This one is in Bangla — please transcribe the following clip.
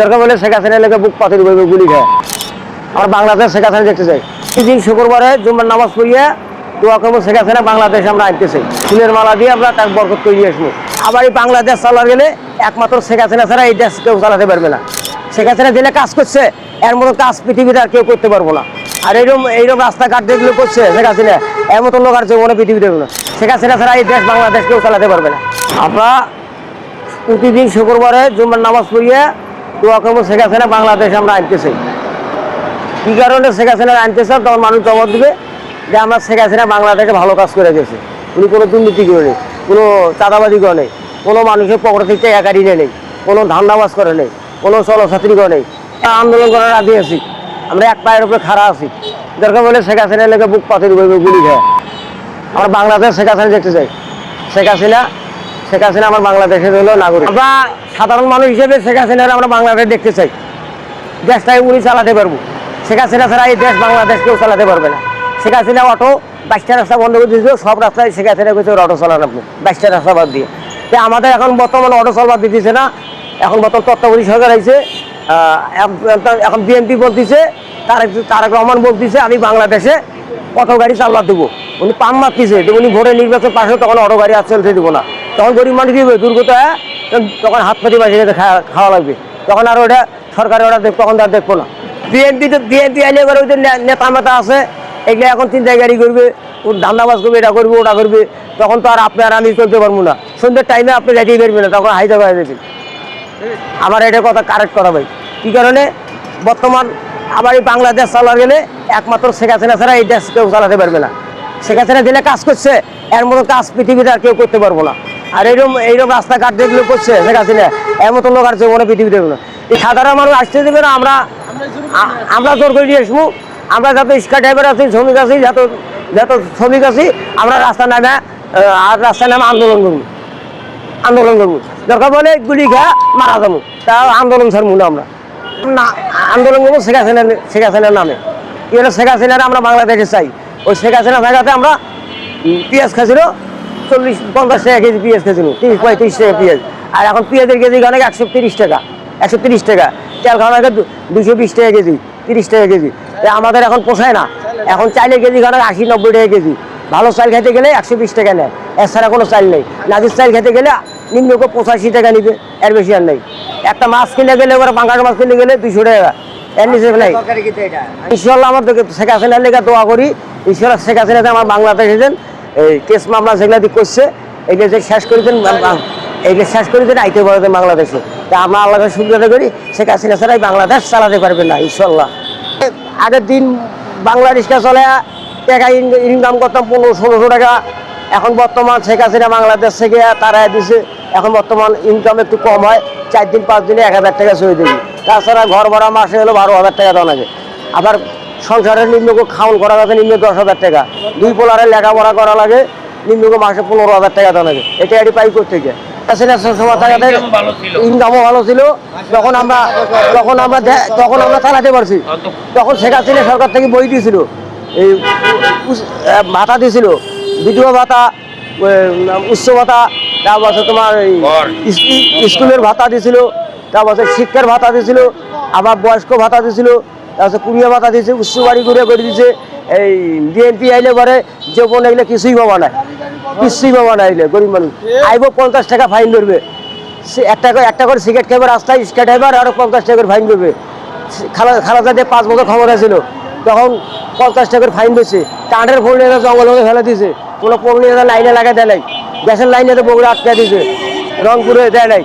দরকার বলে শেখ হাসিনা লেগে বুক পাথর করবে গুলি খায়। আমার বাংলাদেশ শেখ হাসিনা দেখতে চাই। দিন শুক্রবারে জুম্মার নামাজ পড়িয়া দোয়া করব শেখ হাসিনা বাংলাদেশ আমরা আনতে ফুলের মালা দিয়ে আমরা তার বরকত দিয়ে আসব। আবার এই বাংলাদেশ চালা গেলে একমাত্র শেখ হাসিনা ছাড়া এই দেশ কেউ চালাতে পারবে না। শেখ হাসিনা যেটা কাজ করছে, এর মতো কাজ পৃথিবীতে আর কেউ করতে পারব না। আর এইরকম এইরকম রাস্তাঘাট যেগুলো করছে শেখ হাসিনা, এর মতো লোক আর জীবনে পৃথিবীতে না। শেখ হাসিনা ছাড়া এই দেশ বাংলাদেশ কেউ চালাতে পারবে না। আমরা প্রতিদিন শুক্রবারে জুম্মার নামাজ পড়িয়া দোয়া করব, শেখ বাংলাদেশ আমরা আনতে চাই কী কারণে শেখ হাসিনা আনতে চান তখন মানুষ জবাব দেবে যে আমরা শেখ হাসিনা বাংলাদেশে ভালো কাজ করে গেছে। উনি কোনো দুর্নীতি করে নেই, কোনো চাঁদাবাজি করে নেই, কোনো মানুষের পকেট থেকে কাটিয়ে নেই, কোনো ধান্দাবাজ করে নেই, কোনো চলছাত্রী করে নেই। আন্দোলন করার রাজি আছি। আমরা এক পায়ের উপরে খাড়া আছি। দরকার বলে শেখ হাসিনা লেগে বুক পাথর গুলি খায়। আমরা বাংলাদেশ শেখ হাসিনা দেখতে চাই। শেখ হাসিনা শেখ হাসিনা আমার বাংলাদেশের হলো নাগরিক। আমরা সাধারণ মানুষ হিসেবে শেখ হাসিনার আমরা বাংলাদেশ দেখতে চাই। দেশটাকে উনি চালাতে পারব। শেখ হাসিনা ছাড়া এই দেশ বাংলাদেশ কেউ চালাতে পারবে না। শেখ হাসিনা অটো বাইশটা রাস্তা বন্ধ করে দিয়েছিল সব রাস্তায় শেখ হাসিনা করেছে অটো চালান আপনি বাইশটা রাস্তা বাদ দিয়ে। তো আমাদের এখন বর্তমানে অটো চলবার দিতেছে না এখন বর্তমান তত্ত্বাবধায়ক সরকার আহ, এখন- বিএনপি বলতেছে তারেক তারেক রহমান বলতেছে আমি বাংলাদেশে অটো গাড়ি চালবার দেবো। উনি পাম মারতেছে উনি ভোটে নির্বাচন পাশে তখন অটো গাড়ি আর চলতে দেবো না। তখন গরিব মানুষ কি দুর্গত হ্যাঁ? তখন হাত পাতি বাসে গেছে খাওয়া লাগবে। তখন আর ওটা সরকারের ওটা দেখ তখন আর দেখব না। বিএনপি তো বিএনপি আইলে এবার ওই নেতা মেতা আছে, এগুলো এখন চিন্তা গাড়ি করবে ওর ধান্দাবাজ করবে, এটা করবে, ওটা করবে। তখন তো আর আপনি আর আমি চলতে পারব না। সন্ধ্যের টাইমে আপনি যেতেই পারবেন না, তখন হাইজা হয়ে যাবেন আমার এটা কথা কারেক্ট করা ভাই। কী কারণে? বর্তমান আবার এই বাংলাদেশ চালা গেলে একমাত্র শেখ হাসিনা ছাড়া এই দেশ কেউ চালাতে পারবে না। শেখ হাসিনা যেটা কাজ করছে, এর মতো কাজ পৃথিবীতে আর কেউ করতে পারব না। আর এইরকম এইরকম রাস্তাঘাট যেগুলো করছে শেখ হাসিনা, এর মতো লোক আর জীবনে পৃথিবীতে এই সাধারণ মানুষ আসতে দেবে না, আমরা আমরা জোর করে নিয়ে আসব। আমরা যত স্কার ড্রাইভার আছি, শ্রমিক আছি, যত যত শ্রমিক আছি, আমরা রাস্তা নামে আর রাস্তায় নামে আন্দোলন করব। আন্দোলন করব। দরকার বলে গুলি খা মারা যাব। তা আন্দোলন ছাড়বো না আমরা। না, আন্দোলন করব শেখ হাসিনার শেখ হাসিনার নামে। হলো? শেখ হাসিনার আমরা বাংলাদেশে চাই। ওই শেখ হাসিনা থাকাতে আমরা পেঁয়াজ খাইছিল চল্লিশ পঞ্চাশ টাকা কেজি পেঁয়াজ খাইছিল তিরিশ পঁয়ত্রিশ টাকা পেঁয়াজ। আর এখন পেঁয়াজের কেজি অনেক একশো তিরিশ টাকা একশো তিরিশ টাকা। তেল খাওয়া দুশো বিশ টাকা কেজি তিরিশ টাকা কেজি। আমাদের এখন পোষায় না। এখন চাইলের কেজি খাওয়া আশি নব্বই টাকা কেজি। ভালো চাল খেতে গেলে একশো বিশ টাকা নেয় এছাড়া কোনো চাল নেই। নাজির চাল খেতে গেলে নিম্নকে পঁচাশি টাকা নিবে এর বেশি আর নেই। একটা মাছ কিনে গেলে ওরা বাঙ্গাল মাছ কিনে গেলে দুইশো টাকা। এর নিচে নেই। ইনশাল্লাহ আমার শেখ হাসিনার লেগে দোয়া করি। ইনশাল্লাহ শেখ হাসিনাতে আমার বাংলাদেশে দেন এই কেস মামলা যেগুলা দিয়ে করছে, এগুলো যে শেষ করে দেন এইগুলো শেষ করে দেন আইতে পারবেন বাংলাদেশে। তা আমরা আল্লাহকে সুবিধা করি, শেখ হাসিনা ছাড়াই বাংলাদেশ চালাতে পারবেন না ইনশাল্লাহ আগের দিন বাংলা রিক্সা চলে টাকা ইন- ইনকাম করতাম পনেরো, ষোলোশো টাকা। এখন বর্তমান শেখ হাসিনা বাংলাদেশ থেকে তারা দিছে। এখন বর্তমান ইনকাম একটু কম হয়, চার দিন, পাঁচ দিনে এক হাজার টাকা চলে দিবি। তাছাড়া ঘর ভাড়া মাসে হলো বারো হাজার টাকা দেওয়া লাগে। আবার সংসারের নিম্নকে খাওয়ান করা লাগে নিম্ন দশ হাজার টাকা। দুই পোলারের লেখাপড়া করা লাগে নিম্নকে মাসে পনেরো হাজার টাকা দেওয়া লাগে। এটা এটি পাই হাসিনা ইনকামও ভালো ছিল। তখন আমরা তখন আমরা তখন আমরা চালাতে পারছি তখন শেখ হাসিনা সরকার থেকে বই দিয়েছিল। এই ভাতা দিয়েছিল। বিধবা ভাতা উচ্চ ভাতা তারপর তোমার স্কুলের ভাতা দিয়েছিল। তারপর শিক্ষার ভাতা দিয়েছিল। আবার বয়স্ক ভাতা দিয়েছিল। তারপর কুড়িয়া ভাতা দিয়েছে, উচ্চ বাড়ি ঘুরে করে দিয়েছে। এই বিএনপি আইলে পরে যে বোন এগুলো কিছুই পাবা না কিছুই পাবা না এগুলো গরিব মানুষ। আইব পঞ্চাশ টাকা ফাইন ধরবে। সে একটা করে একটা করে সিগারেট খাইবার রাস্তায় স্কার ড্রাইভার আরও পঞ্চাশ টাকা করে ফাইন করবে খালা খালাদা দিয়ে পাঁচ বছর ক্ষমতা ছিল। তখন পঞ্চাশ টাকা করে ফাইন দিয়েছে কাঠের ফোন নিয়ে জঙ্গল মধ্যে ফেলে দিয়েছে। কোনো পোল নিয়ে লাইনে লাগাই দেয় নাই। গ্যাসের লাইনে বগুড়া আটকে দিয়েছে। রংপুরে দেয় নাই।